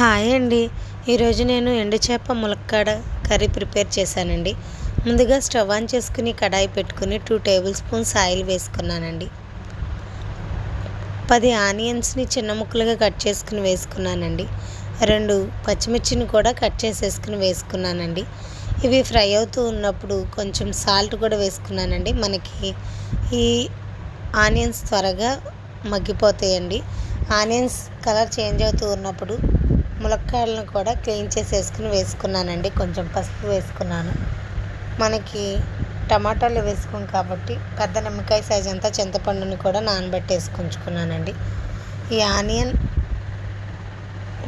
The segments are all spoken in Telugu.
హాయ్ అండి. ఈరోజు నేను ఎండు చేప ములక్కాడ కర్రీ ప్రిపేర్ చేశానండి. ముందుగా స్టవ్ ఆన్ చేసుకుని కడాయి పెట్టుకుని టూ టేబుల్ స్పూన్స్ ఆయిల్ వేసుకున్నానండి. పది ఆనియన్స్ని చిన్న ముక్కలుగా కట్ చేసుకుని వేసుకున్నానండి. రెండు పచ్చిమిర్చిని కూడా కట్ చేసేసుకుని వేసుకున్నానండి. ఇవి ఫ్రై అవుతూ ఉన్నప్పుడు కొంచెం సాల్ట్ కూడా వేసుకున్నానండి. మనకి ఈ ఆనియన్స్ త్వరగా మగ్గిపోతాయండి. ఆనియన్స్ కలర్ చేంజ్ అవుతూ ఉన్నప్పుడు ములక్కాడలను కూడా క్లీన్ చేసేసుకుని వేసుకున్నానండి. కొంచెం పసుపు వేసుకున్నాను. మనకి టమాటాలు వేసుకోం కాబట్టి పెద్ద నిమ్మకాయ సైజ్ అంతా చింతపండుని కూడా నానబెట్టేసుకుంచుకున్నానండి ఈ ఆనియన్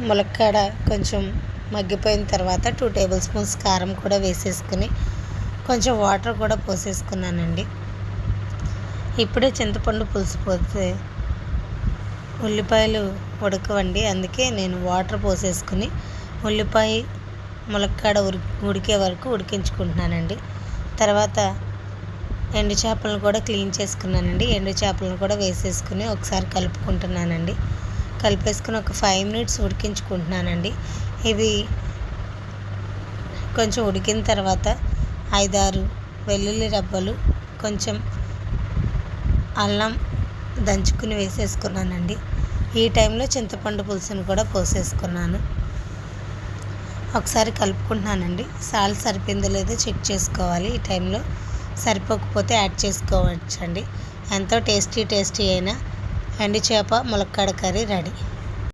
ములక్కాడ కొంచెం మగ్గిపోయిన తర్వాత టూ టేబుల్ స్పూన్స్ కారం కూడా వేసేసుకుని కొంచెం వాటర్ కూడా పోసేసుకున్నానండి. ఇప్పుడే చింతపండు పులుసు పోతే ఉల్లిపాయలు ఉడకవండి. అందుకే నేను వాటర్ పోసేసుకుని ఉల్లిపాయ ములక్కాడ ఉడి ఉడికే వరకు ఉడికించుకుంటున్నానండి. తర్వాత ఎండు చేపలను కూడా క్లీన్ చేసుకున్నానండి. ఎండు చేపలను కూడా వేసేసుకుని ఒకసారి కలుపుకుంటున్నానండి. కలిపేసుకుని ఒక ఫైవ్ మినిట్స్ ఉడికించుకుంటున్నానండి. ఇవి కొంచెం ఉడికిన తర్వాత ఐదారు వెల్లుల్లి రబ్బలు కొంచెం అల్లం దంచుకుని వేసేసుకున్నానండి. ఈ టైంలో చింతపండు పులుసును కూడా పోసేసుకున్నాను. ఒకసారి కలుపుకుంటున్నానండి. సాల్ట్ సరిపోయిందో లేదో చెక్ చేసుకోవాలి. ఈ టైంలో సరిపోకపోతే యాడ్ చేసుకోవచ్చండి. ఎంతో టేస్టీ టేస్టీ అయిన ఎండు చేప ములక్కాడ కర్రీ రెడీ.